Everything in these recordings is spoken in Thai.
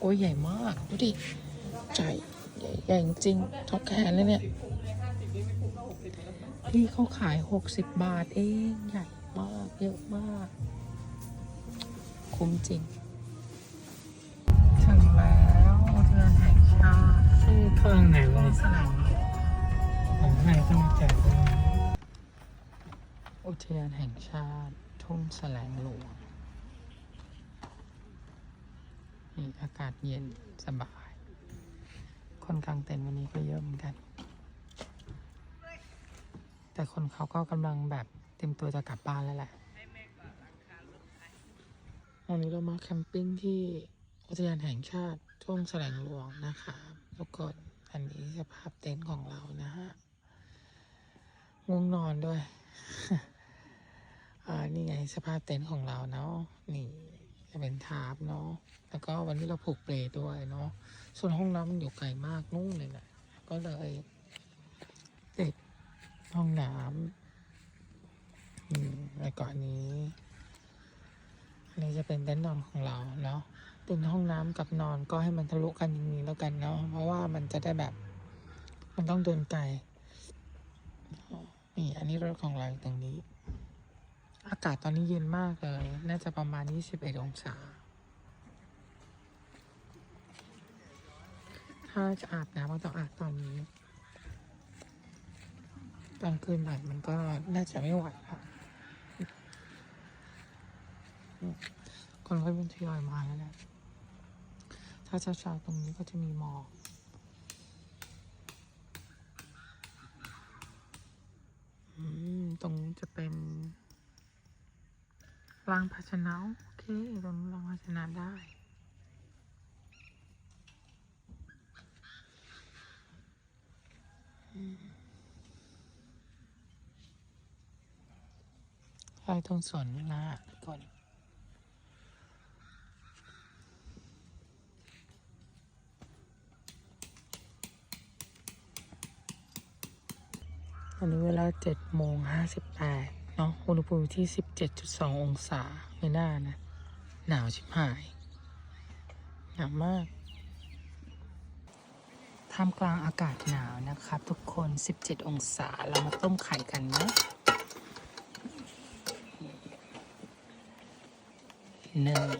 โอ้ยใหญ่มากดูดิใหญ่ใหญ่จริงท็อปแขนเลยเนี่ยพี่เขาขาย 60 บาทเองใหญ่มากเยอะมาก คุ้มจริง ถึงแล้วเรือนแห่งชาติข้างไหนวะสนามของไทยต้องจ่ายอุทยานแห่งชาติ ทุ่งแสลงหลวงีอากาศเย็นสบาย คนกลางเต็นท์วันนี้ก็เยอะเหมือนกัน แต่คนเขาก็กำลังแบบเตรียมตัวจะกลับบ้านแล้วแหละวันนี้เรามาแคมปิ้งที่อุทยานแห่งชาติทุ่งแสลงหลวงนะคะทุกคนอันนี้สภาพเต็นท์ของเรานะฮะง่วงนอนด้วย อ่า นี่ไงสภาพเต็นท์ของเราเนาะนี่ เป็นทาร์ปเนาะ แล้วก็วันนี้เราผูกเปลด้วยเนาะ ส่วนห้องน้ำมันอยู่ไกลมากนู่นเลยนะก็เลยติดห้องน้ำอืมแล้วก็อันนี้อันนี้จะเป็นเต็นท์นอนของเราเนาะเต็นท์ห้องน้ำกับนอนก็ให้มันทะลุกันอย่างนี้แล้วกันเนาะ เพราะว่ามันจะได้แบบ มันต้องเดินไกลนี่อันนี้รถของเราอยู่ตรงนี้ อากาศตอนนี้เย็นมากเลย น่าจะประมาณ 21 องศา ถ้าจะอาบน้ำก็ต้องอาบตอนนี้ ตอนคืนหน่อยมันก็น่าจะไม่ไหวค่ะคนก็เป็นทยอยมาแล้วแหละถ้าเช้าๆตรงนี้ก็จะมีหมอกตรงจะเป็น ล้างภาชนะโอเคตรงนี้ล้างภาชนะได้ใช่ตรงสวนนะก่อนตอนนี้เวลาเจ็ดโมงห้าสิบแปด เนาะอุณหภูมิที่สิบเจ็ดจุดสององศาไม่น่านะ หนาวชิบหายหนาวมากท่ามกลางอากาศหนาวนะครับ ทุกคน 17 องศาเรามาต้มไข่กันนะหนึ่ง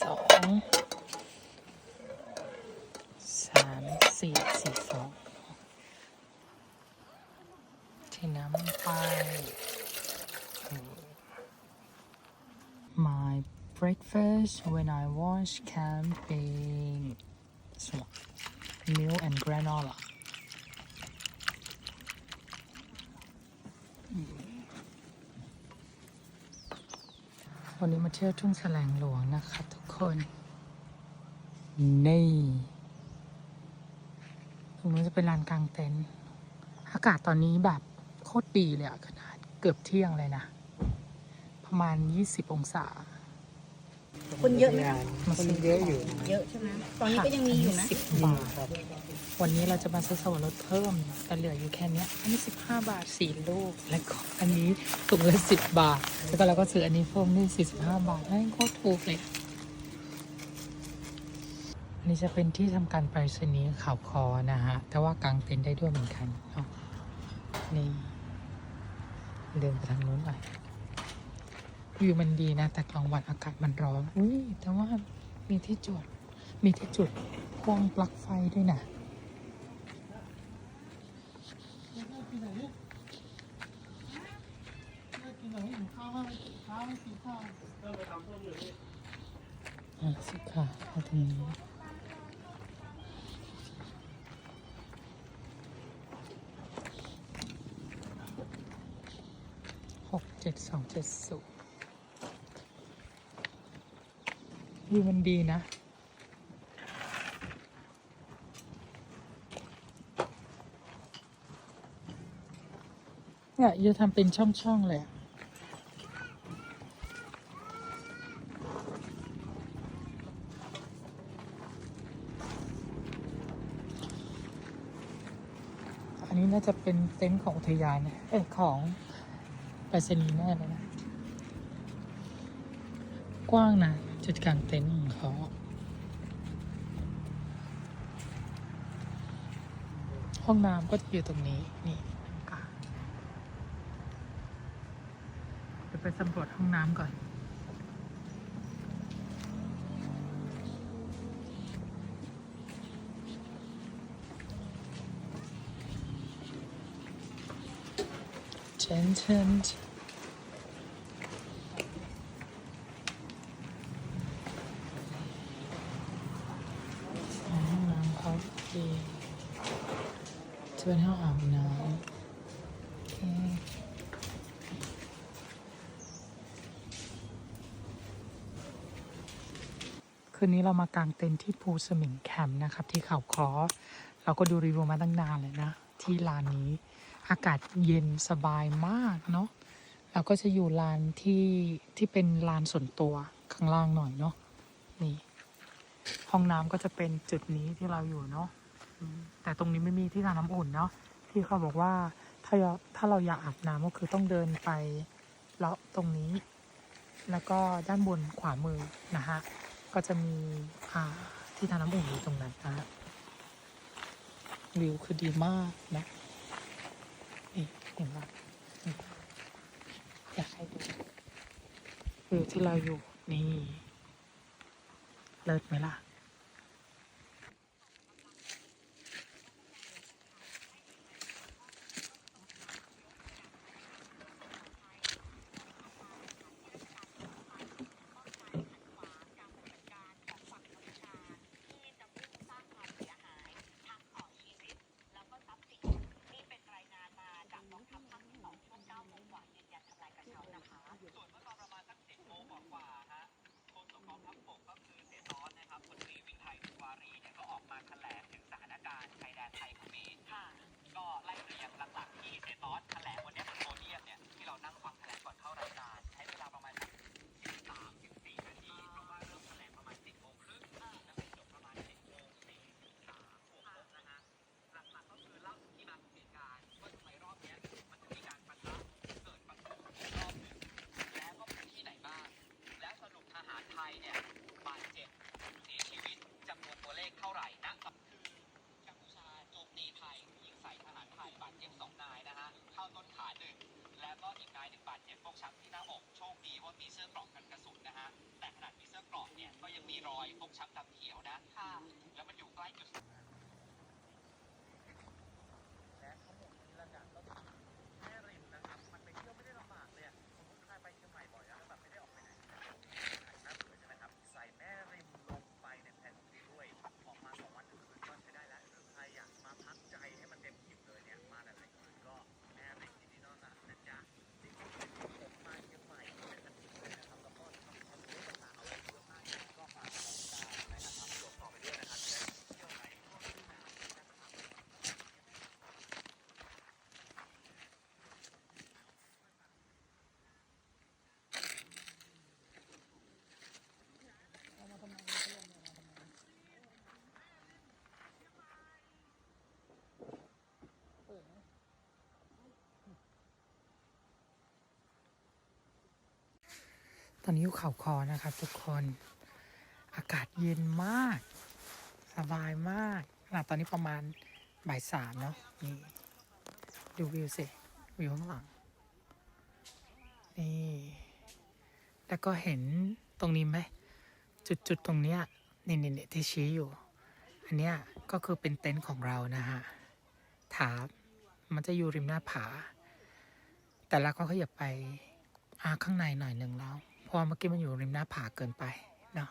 สองสามสี่สี่สองเทน้ำไป My breakfast when I was camping so, milk and granola อืมวันนี้มาเที่ยวทุ่งแสลงหลวงนะครับทุกคน นี่ตรงนู้นจะเป็นลานกลางเต็นท์อากาศตอนนี้แบบโคตรดีเลยอะขนาดเกือบเที่ยงเลยนะ ประมาณ 20 องศา คนเยอะไหมมาคนซื้อเยอะอยู่เยอะใช่ไหมตอนนี้ก็ยังมีอยู่นะสิบบาทครับ วันนี้เราจะมาซื้อสวรสเพิ่มแต่เหลืออยู่แค่เนี้ยอันนี้สิบห้าบาทสี่ลูก แล้วก็อันนี้ถุงละสิบบาท แล้วก็เราก็ซื้ออันนี้เพิ่มนี่สี่สิบห้าบาทให้โคตรถูกเลยอันนี้จะเป็นที่ทำการไปรษณีย์ข่าวคอนะฮะ แต่ว่ากางเต็นท์ได้ด้วยเหมือนกันเนาะนี่เดินไปทางนู้นหน่อย วิวมันดีนะ แต่กลางวันอากาศมันร้อนอุ้ยแต่ว่ามีที่จุด มีที่จุดพ่วงปลั๊กไฟด้วยนะสิค่ะเอาตรงนี้หกเจ็ดสองเจ็ดศูนย์ วิวมันดีนะ เนี่ยจะทำเป็นช่อง ๆ เลยอันนี้น่าจะเป็นเต็นท์ของอุทยานนะเอ้ยของไปรษณีย์แน่เลยนะ กว้างนะ จุดกลางเต็นท์ของเขาห้องน้ำก็อยู่ตรงนี้ นี่เดี๋ยวไปสำรวจห้องน้ำก่อน เชนเชน คืนนี้เรามากางเต็นท์ที่ภูสมิงแคมป์นะครับ ที่เขาคอเราก็ดูรีวิวมาตั้งนานเลยนะ ที่ลานนี้อากาศเย็นสบายมากเนาะเราก็จะอยู่ลานที่ที่เป็นลานส่วนตัวข้างล่างหน่อยเนาะนี่ ห้องน้ำก็จะเป็นจุดนี้ที่เราอยู่เนาะแต่ตรงนี้ไม่มีที่ทำน้ำอุ่นเนาะที่เขาบอกว่าถ้าเราถ้าเราอยากอาบน้ำก็คือต้องเดินไปเลาะตรงนี้ แล้วก็ด้านบนขวามือนะฮะ ก็จะมีอ่าที่ทาน้ำอุ่นอยู่ตรงนั้นนะวิวคือดีมากนะนี่เห็นไหมอยากให้ดูวิวที่เราอยู่นี่ เลิศไหมล่ะ ก็ไล่เรียงหลักๆที่เซตอสแถลง เลขเท่าไหร่ณคือกัมพูชาโจมตีไทยยิงใส่ทหารไทยบาดเจ็บสองนายนะฮะเข้าต้นขาหนึ่งแล้วก็อีกนายหนึ่งบาดเจ็บฟกช้ำที่หน้าอกโชคดีว่ามีเสื้อเกราะกันกระสุนนะฮะแต่ขนาดมีเสื้อเกราะเนี่ยก็ยังมีรอยฟกช้ำดำเขียวนะค่ะแล้วมันอยู่ใกล้จุด และทั้งหมดนี้ละกันก็คือแม่ริมนะครับ มันไปเที่ยวไม่ได้ลำบากเลยอะสมมติใครไปเชียงใหม่บ่อยแล้วแบบไม่ได้ออกไปไหนน่าเบื่อใช่ไหมครับ ใส่แม่ริมลงไปในแผนที่ด้วย ออกมาสองวันหนึ่งคืนก็ใช้ได้แล้วหรือใครอยากมาพักใจให้มันเต็มอิ่มเลยเนี่ย มาหลายๆคืนก็แม่ริมที่นี่นอนนะนะจ๊ะจริงๆผมมาเชียงใหม่เป็นอาทิตย์เลยนะครับ แล้วก็ทำความรู้ต่างๆเอาไว้เยอะมากเลยก็ฝากติดตามนะครับตรวจสอบไปด้วยนะครับจะได้เที่ยวไหนก็ไม่ได้นะครับ ต อนนี้อยู่เขาคอนะครับ ทุกคน อากาศเย็นมาก สบายมากขนาดตอนนี้ประมาณบ่ายสามเนาะนี่ ดูวิวสิวิวข้างหลัง นี่ แล้วก็เห็นตรงนี้ไหม จุดจุดๆตรงเนี้ยนี่นี่ที่ชี้อยู่ อันเนี้ยก็คือเป็นเต็นท์ของเรานะฮะถาบมันจะอยู่ริมหน้าผา แต่เราก็ขยับไปอาข้างในหน่อยหนึ่งแล้ว เพราะเมื่อกี้มันอยู่ริมหน้าผาเกินไปเนาะ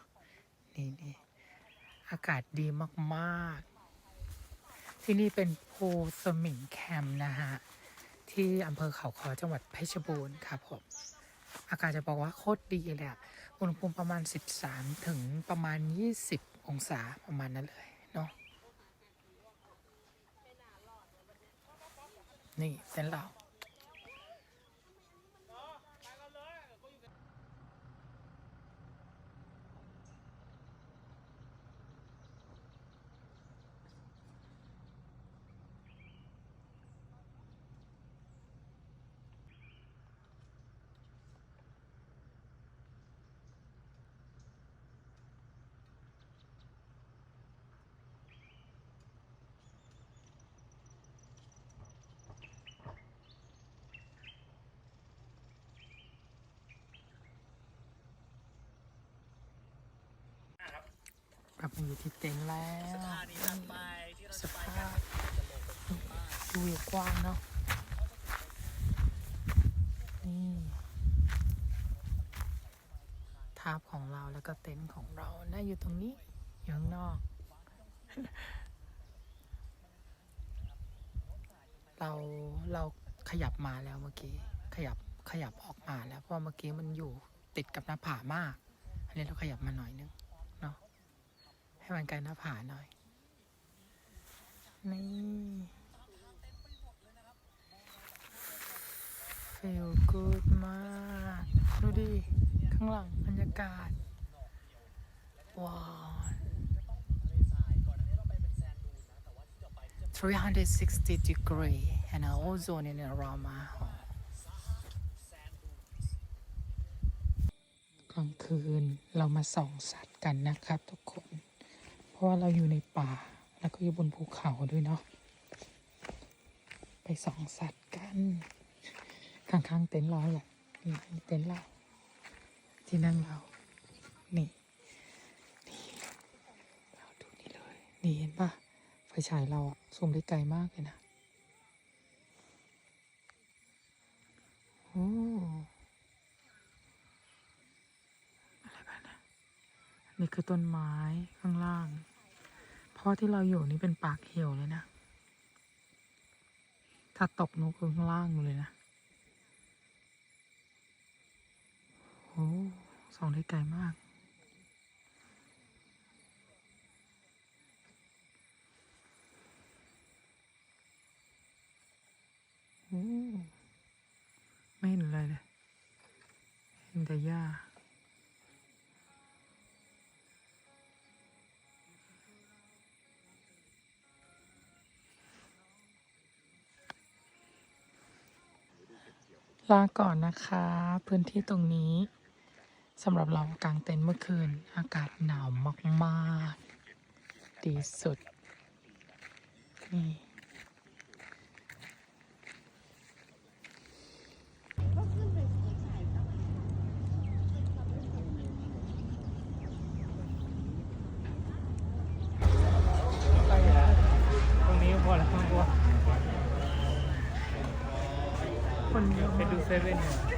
นี่นี่อากาศดีมากๆ ที่นี่เป็นโพสมิงแคมป์นะฮะที่อำเภอเขาคอจังหวัดเพชรบูรณ์ครับผมอากาศจะบอกว่าโคตรดีเลยอะอุณหภูมิประมาณ 13 ถึงประมาณ 20 องศาประมาณนั้นเลยเนาะนี่เส้นเรา กลับมาอยู่ที่เต็นท์แล้วสภาพดูวิวกว้างเนาะนี่ทาบของเราแล้วก็เต็นท์ของเราน่าอยู่ตรงนี้ อยู่ข้างนอก เราเราขยับมาแล้วเมื่อกี้ ขยับขยับออกมาแล้ว เพราะเมื่อกี้มันอยู่ติดกับหน้าผามาก อันนี้เราขยับมาหน่อยนึง ให้มันใกลหน้าผาหน่อย นี่ feel good มาก ดูดิ ข้างหลังบรรยากาศ ว้าว 360 degree and ozone in aroma กลางคืนเรามาส่องสัตว์กันนะครับทุกคน ราะว่าเราอยู่ในป่า แล้วก็อยู่บนภูเขาด้วยเนาะ ไปสองสัตว์กัน ข้างๆเต็นท์เราแหละนี่เต็นท์เรา ที่นั่งเรา นี่ นี่เราดูนี่เลย นี่เห็นปะไฟฉายเราอะซูมได้ไกลมากเลยนะ โอ้อะไรบ้างนะนี่คือต้นไม้ข้างล่าง เพราะที่เราอยู่นี่เป็นปากเหวเลยนะ ถ้าตกนกข้างล่างเลยนะ โอ้ส่องได้ไกลมากโอ้ไม่เห็นอะไรเลย เห็นแต่หญ้า ลาก่อนนะคะ พื้นที่ตรงนี้สำหรับเรากางเต็นท์เมื่อคืน อากาศหนาวมาก ๆ ดีสุด นี่ ไปแล้วตรงนี้พ อแล้วข้